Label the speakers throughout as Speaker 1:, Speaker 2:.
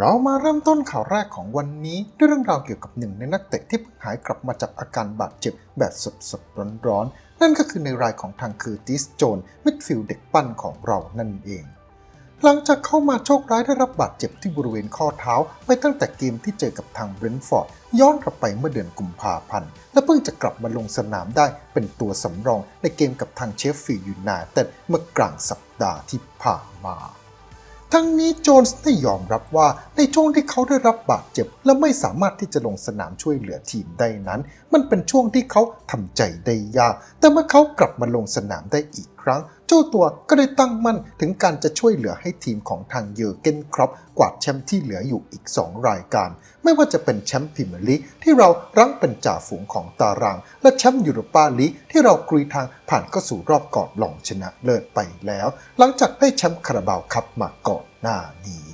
Speaker 1: เรามาเริ่มต้นข่าวแรกของวันนี้ด้วยเรื่องราวเกี่ยวกับหนึ่งในนักเตะที่เพิ่งหายกลับมาจากอาการบาดเจ็บแบบสดๆร้อนๆ นั่นก็คือในรายของทางคือติสโจนมิดฟิลด์เด็กปั้นของเรานั่นเอง หลังจากเข้ามาโชคร้ายได้รับบาดเจ็บที่บริเวณข้อเท้า ไปตั้งแต่เกมที่เจอกับทางเบรนท์ฟอร์ดย้อนกลับไปเมื่อเดือนกุมภาพันธ์ และเพิ่งจะกลับมาลงสนามได้เป็นตัวสำรองในเกมกับทางเชฟฟิลด์ยูไนเต็ดเมื่อกลางสัปดาห์ที่ผ่านมา ทั้งนี้โจนส์ได้ยอมรับว่าในช่วงที่เขาได้รับบาดเจ็บ และไม่สามารถที่จะลงสนามช่วยเหลือทีมได้นั้น มันเป็นช่วงที่เขาทำใจได้ยาก แต่เมื่อเขากลับมาลงสนามได้อีก ครั้ง เจ้าตัวก็ได้ตั้งมั่นถึงการจะช่วยเหลือให้ทีมของทางเยอร์เกนครอปกวาดแชมป์ที่เหลืออยู่อีก 2 รายการ ไม่ว่าจะเป็นแชมป์พรีเมียร์ลีกที่เรารั้งเป็นจ่าฝูงของตาราง และแชมป์ยูโรปาลีกที่เรากรีทางผ่านเข้าสู่รอบก่อนลองชนะเลิศไปแล้ว หลังจากได้แชมป์คาราบาวคัพมาก่อนหน้านี้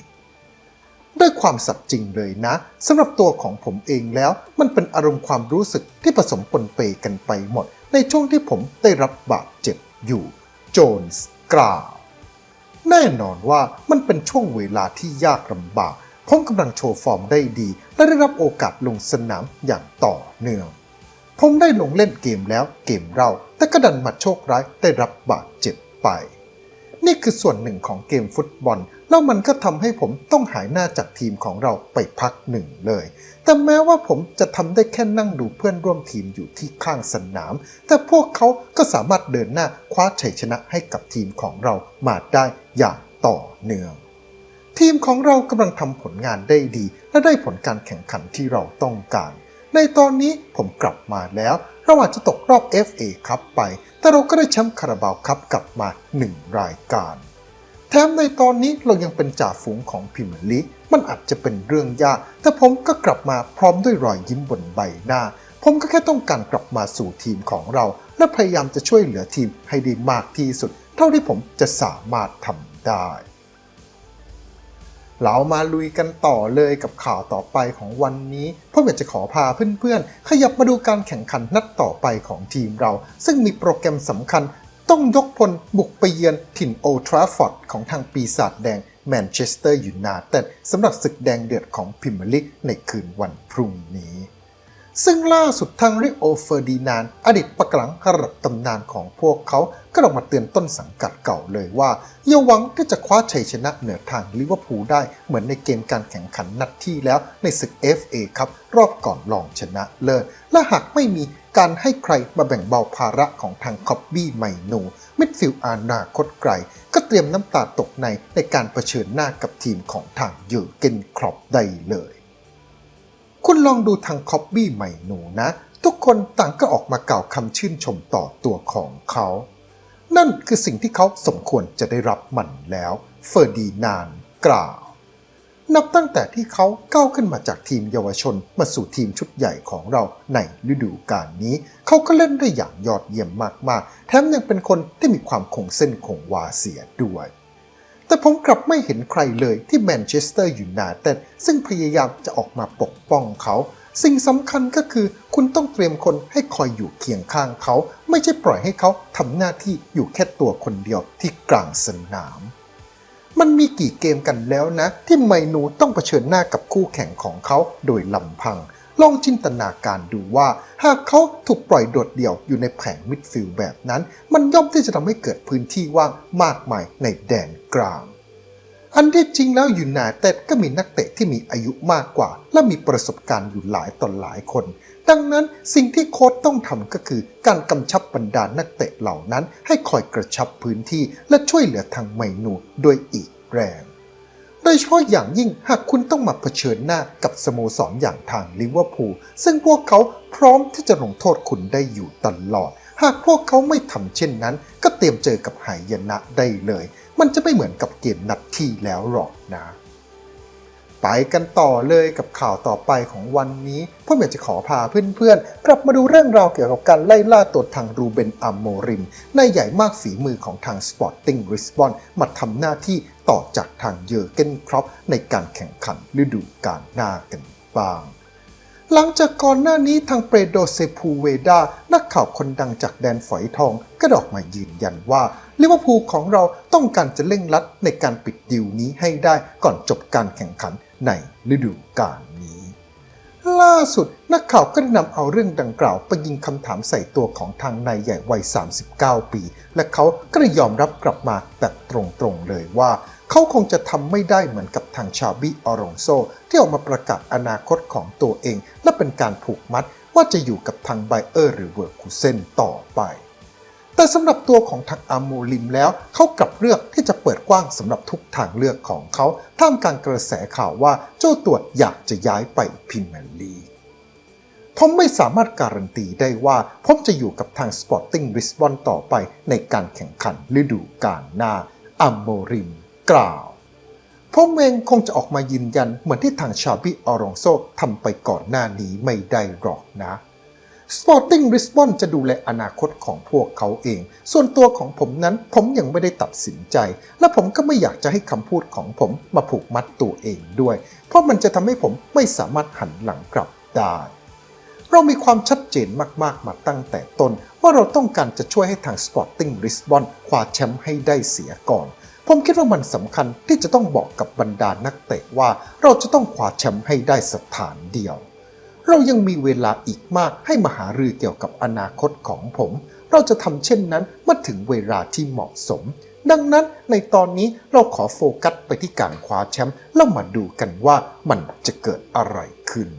Speaker 1: ด้วยความสัตย์จริงเลยนะสำหรับตัวของผมเองแล้ว มันเป็นอารมณ์ความรู้สึกที่ผสมปนเปกันไปหมด ในช่วงที่ผมได้รับบาดเจ็บอยู่ โจนส์กล่าว แน่นอนว่ามันเป็นช่วงเวลาที่ยากลำบากผมกำลังโชว์ฟอร์มได้ดี และได้รับโอกาสลงสนามอย่างต่อเนื่อง ผมได้ลงเล่นเกมแล้วเกมเรา แต่ก็ดันมาโชคร้ายได้รับบาดเจ็บไป นี่คือส่วนหนึ่งของเกมฟุตบอล แล้วมันก็ทำให้ผมต้องหายหน้าจากทีมของเราไปพักหนึ่งเลย แต่แม้ว่าผมจะทำได้แค่นั่งดูเพื่อนร่วมทีมอยู่ที่ข้างสนาม แต่พวกเขาก็สามารถเดินหน้าคว้าชัยชนะให้กับทีมของเรามาได้อย่างต่อเนื่อง ทีมของเรากำลังทำผลงานได้ดี และได้ผลการแข่งขันที่เราต้องการ ในตอนนี้ผมกลับมาแล้วเราอาจจะตกรอบ FA ครับไป แต่เราก็ได้แชมป์คาราบาวครับกลับมา 1 รายการ แถมในตอนนี้เรายังเป็นจ่าฝูงของพรีเมียร์ลีมันอาจจะเป็นเรื่องยาก แต่ผมก็กลับมาพร้อมด้วยรอยยิ้มบนใบหน้า ผมก็แค่ต้องการกลับมาสู่ทีมของเรา และพยายามจะช่วยเหลือทีมให้ได้มากที่สุด เท่าที่ผมจะสามารถทำได้ เรามาลุยกันต่อเลยกับข่าวต่อไปของวันนี้เพราะอยากจะขอพาเพื่อนๆ ขยับมาดูการแข่งขันนัดต่อไปของทีมเรา ซึ่งมีโปรแกรมสำคัญ ต้องยกพลบุกไปเยือนถิ่นโอทราฟอร์ดของทางปีศาจแดงแมนเชสเตอร์ยูไนเต็ดสำหรับศึกแดงเดือดของพิมยร์ลิกในคืนวันพรุ่งนี้ ซึ่งล่าสุดทางริโอเฟอร์ดินานอดีตปักหลังระดับตำนานของพวกเขาก็ออกมาเตือนต้นสังกัดเก่าเลยว่า อย่าหวังที่จะคว้าชัยชนะเหนือทางลิเวอร์พูลได้เหมือนในเกมการแข่งขันนัดที่แล้วในศึก FA ครับ รอบก่อนรองชนะเลิศและหากไม่มีการให้ใครมาแบ่งเบาภาระของทางคอบบี้ไมนูมิดฟิลด์อานาคตไกล ก็เตรียมน้ำตาตกในในการเผชิญหน้ากับทีมของทางยอร์เกนครอปได้เลย คุณลองดูทางคอบบี้ใหม่หนูนะ ทุกคนต่างก็ออกมากล่าวคำชื่นชมต่อตัวของเขา นั่นคือสิ่งที่เขาสมควรจะได้รับมันแล้ว เฟอร์ดีนานด์กล่าว นับตั้งแต่ที่เขาก้าวขึ้นมาจากทีมเยาวชนมาสู่ทีมชุดใหญ่ของเราในฤดูกาลนี้ เขาก็เล่นได้อย่างยอดเยี่ยมมากๆ แถมยังเป็นคนที่มีความคงเส้นคงวาเสียด้วย แต่ผมกลับไม่เห็นใครเลยที่แมนเชสเตอร์ยูไนเต็ดซึ่งพยายามจะออกมาปกป้องเขา สิ่งสำคัญก็คือคุณต้องเตรียมคนให้คอยอยู่เคียงข้างเขา ไม่ใช่ปล่อยให้เขาทำหน้าที่อยู่แค่ตัวคนเดียวที่กลางสนาม มันมีกี่เกมกันแล้วนะ ที่ไมนูต้องเผชิญหน้ากับคู่แข่งของเขาโดยลำพัง ลองจินตนาการดูว่า หากเขาถูกปล่อยโดดเดี่ยวอยู่ในแผงมิดฟิลด์แบบนั้น มันย่อมที่จะทำให้เกิดพื้นที่ว่างมากมายในแดนกลาง อันที่จริงแล้วยูไนเต็ดก็มีนักเตะที่มีอายุมากกว่า และมีประสบการณ์อยู่หลายต่อหลายคน ดังนั้นสิ่งที่โค้ชต้องทำก็คือ การกำชับบรรดานักเตะเหล่านั้น ให้คอยกระชับพื้นที่และช่วยเหลือทางไมนูด้วยอีกแรง โดยเฉพาะอย่างยิ่งหากคุณต้องมาเผชิญหน้ากับสโมสรออย่างทางลิเวอร์พูลซึ่งพวกเขาพร้อมที่จะลงโทษคุณได้อยู่ตลอด หากพวกเขาไม่ทำเช่นนั้น ก็เตรียมเจอกับหายนะได้เลย มันจะไม่เหมือนกับเกมนัดที่แล้วหรอกนะไปกันต่อเลยกับข่าวต่อไปของวันนี้ผมอยากจะขอพาเพื่อนๆ กลับมาดูเรื่องราวเกี่ยวกับการไล่ล่าตัวทางรูเบนอัมโมริมนายใหญ่มากฝีมือของทาง Sporting Lisbon มาทำหน้าที่ ต่อจากทางเยอร์เกนครอปในการแข่งขันฤดูกาลหน้ากันบ้าง หลังจากก่อนหน้านี้ทางเปโดเซพูเวดา นักข่าวคนดังจากแดนฝอยทองก็ดออกมายืนยันว่าลิเวอร์พูลของเราต้องการจะเร่งรัดในการปิดดิวนี้ให้ได้ก่อนจบการแข่งขันในฤดูกาลนี้ ล่าสุดนักข่าวก็ได้นำเอาเรื่องดังกล่าวไปยิงคำถามใส่ตัวของทางนายใหญ่วัย 39 ปี และเขาก็ยอมรับกลับมาแบบตรงๆเลยว่า เขาคงจะทำไม่ได้เหมือนกับทางชาบิออรองโซ ที่ออกมาประกาศอนาคตของตัวเอง และเป็นการผูกมัดว่าจะอยู่กับทางไบเออร์หรือเวอร์คูเซนต่อไป แต่สำหรับตัวของทางอามูลิมแล้ว เขากลับเลือกที่จะเปิดกว้างสำหรับทุกทางเลือกของเขาท่ามกลางกระแสข่าวว่าเจ้าตัวอยากจะย้ายไปพรีเมียร์ลีผมไม่สามารถการันตีได้ว่าผมจะอยู่กับทาง Sporting Lisbon ต่อไปในการแข่งขันฤดูกาลหน้าอัมโมริม กล่าวผมเองคงจะออกมายืนยันเหมือนที่ทางชาบิออรองโซทำไปก่อนหน้านี้ไม่ได้หรอกนะ Sporting Lisbon จะดูแลอนาคตของพวกเขาเอง ส่วนตัวของผมนั้นผมยังไม่ได้ตัดสินใจ และผมก็ไม่อยากจะให้คำพูดของผมมาผูกมัดตัวเองด้วย เพราะมันจะทำให้ผมไม่สามารถหันหลังกลับได้ เรามีความชัดเจนมากๆมาตั้งแต่ต้น ว่าเราต้องการจะช่วยให้ทาง Sporting Lisbon คว้าแชมป์ให้ได้เสียก่อนผมคิดว่ามันสำคัญที่จะต้องบอกกับบรรดานักเตะว่าเราจะต้องคว้าแชมป์ให้ได้สถานเดียว เรายังมีเวลาอีกมากให้มาหารือเกี่ยวกับอนาคตของผม เราจะทำเช่นนั้นเมื่อถึงเวลาที่เหมาะสม ดังนั้นในตอนนี้เราขอโฟกัสไปที่การคว้าแชมป์แล้วมาดูกันว่ามันจะเกิดอะไรขึ้น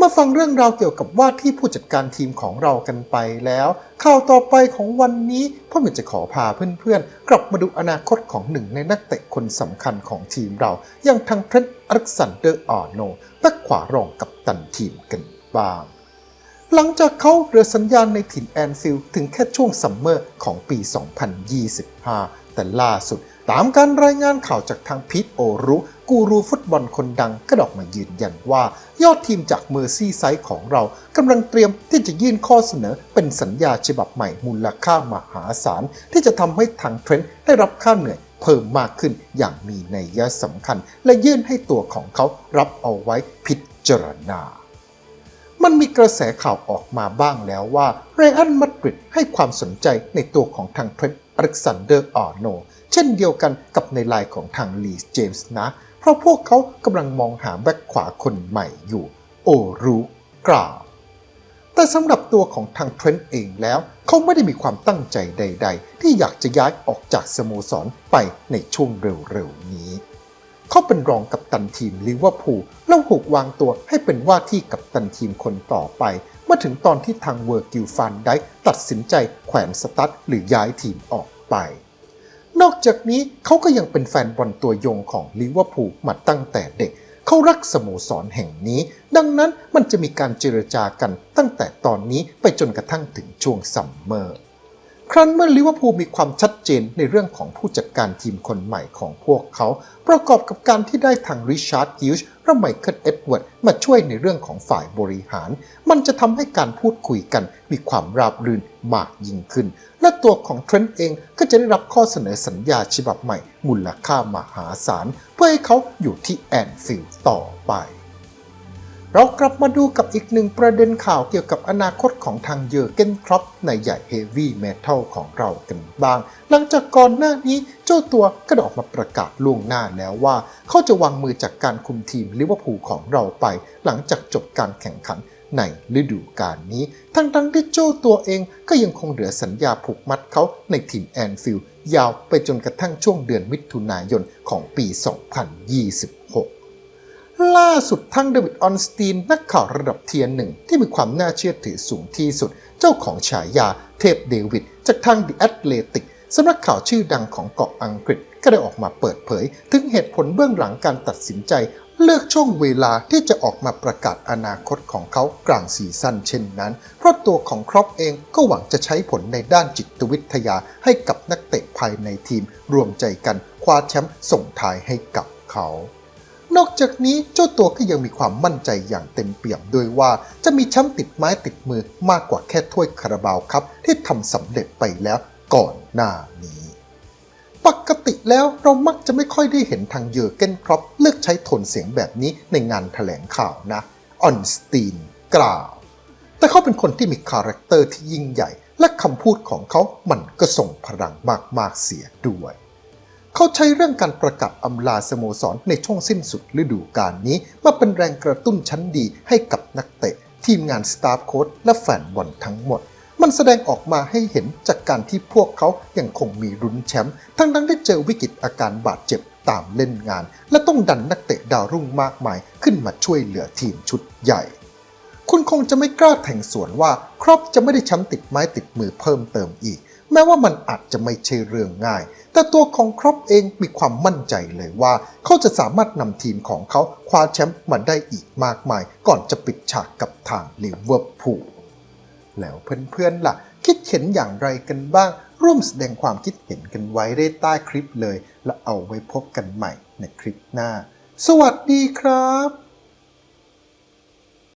Speaker 1: มาฟังเรื่องราวเกี่ยวกับว่าที่ผู้จัดการทีมของเรากันไปแล้ว ข่าวต่อไปของวันนี้พ่อเหมือนจะขอพาเพื่อนๆ กลับมาดูอนาคตของหนึ่งในนักเตะคนสำคัญของทีมเรา อย่างทางเทรนต์อเล็กซานเดอร์อาร์โนแบ็คขวารองกับ ตันทีมกันบ้าง หลังจากเขาเรือสัญญาณในถิ่นแอนฟิลถึงแค่ช่วงซัมเมอร์ของปี 2025 แต่ล่าสุดตามการรายงานข่าวจากทางพีทโอรุ กูรูฟุตบอลคนดังก็ดออกมายืนยันว่า ยอดทีมจากเมอร์ซี่ไซด์ของเรากำลังเตรียมที่จะยื่นข้อเสนอเป็นสัญญาฉบับใหม่มูลค่ามหาศาล ที่จะทำให้ทางเทรนต์ได้รับค่าเหนื่อยเพิ่มมากขึ้นอย่างมีนัยยะสำคัญ และยื่นให้ตัวของเขารับเอาไว้พิ จารณา มันมีกระแสข่าวออกมาบ้างแล้วว่าเรอัลมาดริดให้ความสนใจในตัวของทางเทรนต์อเล็กซานเดอร์อาร์โนเช่นเดียวกันกับในลน์ของทางลีสเจมส์นะ เพราะพวกเขากำลังมองหาแบ็คขวาคนใหม่อยู่ โอรูกล่าวแต่สำหรับตัวของทางเทรนต์เองแล้ว เขาไม่ได้มีความตั้งใจใด ๆ ที่อยากจะย้ายออกจากสโมสรไปในช่วงเร็วๆนี้ เขาเป็นรองกัปตันทีมลิเวอร์พูลแล้วถูกวางตัวให้เป็นว่าที่กัปตันทีมคนต่อไป เมื่อถึงตอนที่ทางเวอร์กิลฟันได้ตัดสินใจแขวนสตั๊ดหรือย้ายทีมออกไป นอกจากนี้เขาก็ยังเป็นแฟนบอลตัวยงของลิเวอร์พูลมาตั้งแต่เด็ก เขารักสโมสรแห่งนี้ ดังนั้นมันจะมีการเจรจากันตั้งแต่ตอนนี้ไปจนกระทั่งถึงช่วงซัมเมอร์ ครั้นเมื่อลิเวอร์พูลมีความชัดเจนในเรื่องของผู้จัดการทีมคนใหม่ของพวกเขา ประกอบกับการที่ได้ทางริชาร์ดฮิวช์และไมเคิลเอ็ดเวิร์ดมาช่วยในเรื่องของฝ่ายบริหาร มันจะทำให้การพูดคุยกันมีความราบรื่นมากยิ่งขึ้น และตัวของเทรนต์เองก็จะได้รับข้อเสนอสัญญาฉบับใหม่ มูลค่ามหาศาลเพื่อให้เขาอยู่ที่แอนฟิลด์ต่อไป เรากลับมาดูกับอีกหนึ่งประเด็นข่าวเกี่ยวกับอนาคตของทางเยอร์เกนครอปในใหญ่เฮฟวี่เมทัลของเรากันบ้าง หลังจากก่อนหน้านี้เจ้าตัวก็ได้ออกมาประกาศล่วงหน้าแล้วว่า เขาจะวางมือจากการคุมทีมลิเวอร์พูลของเราไป หลังจากจบการแข่งขันในฤดูกาลนี้ ทั้งทั้งๆที่เจ้าตัวเองก็ยังคงเหลือสัญญาผูกมัดเขาในทีมแอนฟิลด์ยาวไปจนกระทั่งช่วงเดือนมิถุนายนของปี 2026 ล่าสุดทั้งเดวิดออนสตีนนักข่าวระดับเทียร์หนึ่งที่มีความน่าเชื่อถือสูงที่สุด เจ้าของฉายาเทพเดวิด จากทาง The Athletic สำนักข่าวชื่อดังของเกาะอังกฤษก็ได้ออกมาเปิดเผย ถึงเหตุผลเบื้องหลังการตัดสินใจ เลือกช่วงเวลาที่จะออกมาประกาศอนาคตของเขากลางซีซั่นเช่นนั้น เพราะตัวของครอปเองก็หวังจะใช้ผลในด้านจิตวิทยาให้กับนักเตะภายในทีม รวมใจกันคว้าแชมป์ส่งท้ายให้กับเขา นอกจากนี้เจ้าตัวก็ยังมีความมั่นใจอย่างเต็มเปี่ยมด้วยว่าจะมีแชมป์ติดไม้ติดมือมากกว่าแค่ถ้วยคาราบาวครับ ที่ทำสำเร็จไปแล้วก่อนหน้านี้ ปกติแล้วเรามักจะไม่ค่อยได้เห็นทางเยอเกนครอปเลือกใช้โทนเสียงแบบนี้ในงานถแถลงข่าวนะออนสตีนกล่าวแต่เขาเป็นคนที่มีคาแรคเตอร์ที่ยิ่งใหญ่ และคำพูดของเขามันก็ส่งพลังมากๆเสียด้วย เขาใช้เรื่องการประกาศอำลาสโมสรในช่วงสิ้นสุดฤดูกาลนี้ มาเป็นแรงกระตุ้นชั้นดีให้กับนักเตะ ทีมงานสตาฟโค้ชและแฟนบอลทั้งหมด มันแสดงออกมาให้เห็นจากการที่พวกเขายังคงมีรุนแชมป์ทั้งทั้งได้เจอวิกฤตอาการบาดเจ็บตามเล่นงาน และต้องดันนักเตะดาวรุ่งมากมายขึ้นมาช่วยเหลือทีมชุดใหญ่คุณคงจะไม่กล้าแข่งสวนว่า ครอปจะไม่ได้แชมป์ติดไม้ติดมือเพิ่มเติมอีก แม้ว่ามันอาจจะไม่ใช่เรื่องง่าย แต่ตัวของครอปเองมีความมั่นใจเลยว่า เขาจะสามารถนำทีมของเขาคว้าแชมป์มาได้อีกมากมาย ก่อนจะปิดฉากกับทางลิเวอร์พูลแล้วเพื่อนๆล่ะ คิดเห็นอย่างไรกันบ้าง ร่วมแสดงความคิดเห็นกันไว้ได้ใต้คลิปเลย และเอาไว้พบกันใหม่ในคลิปหน้า สวัสดีครับ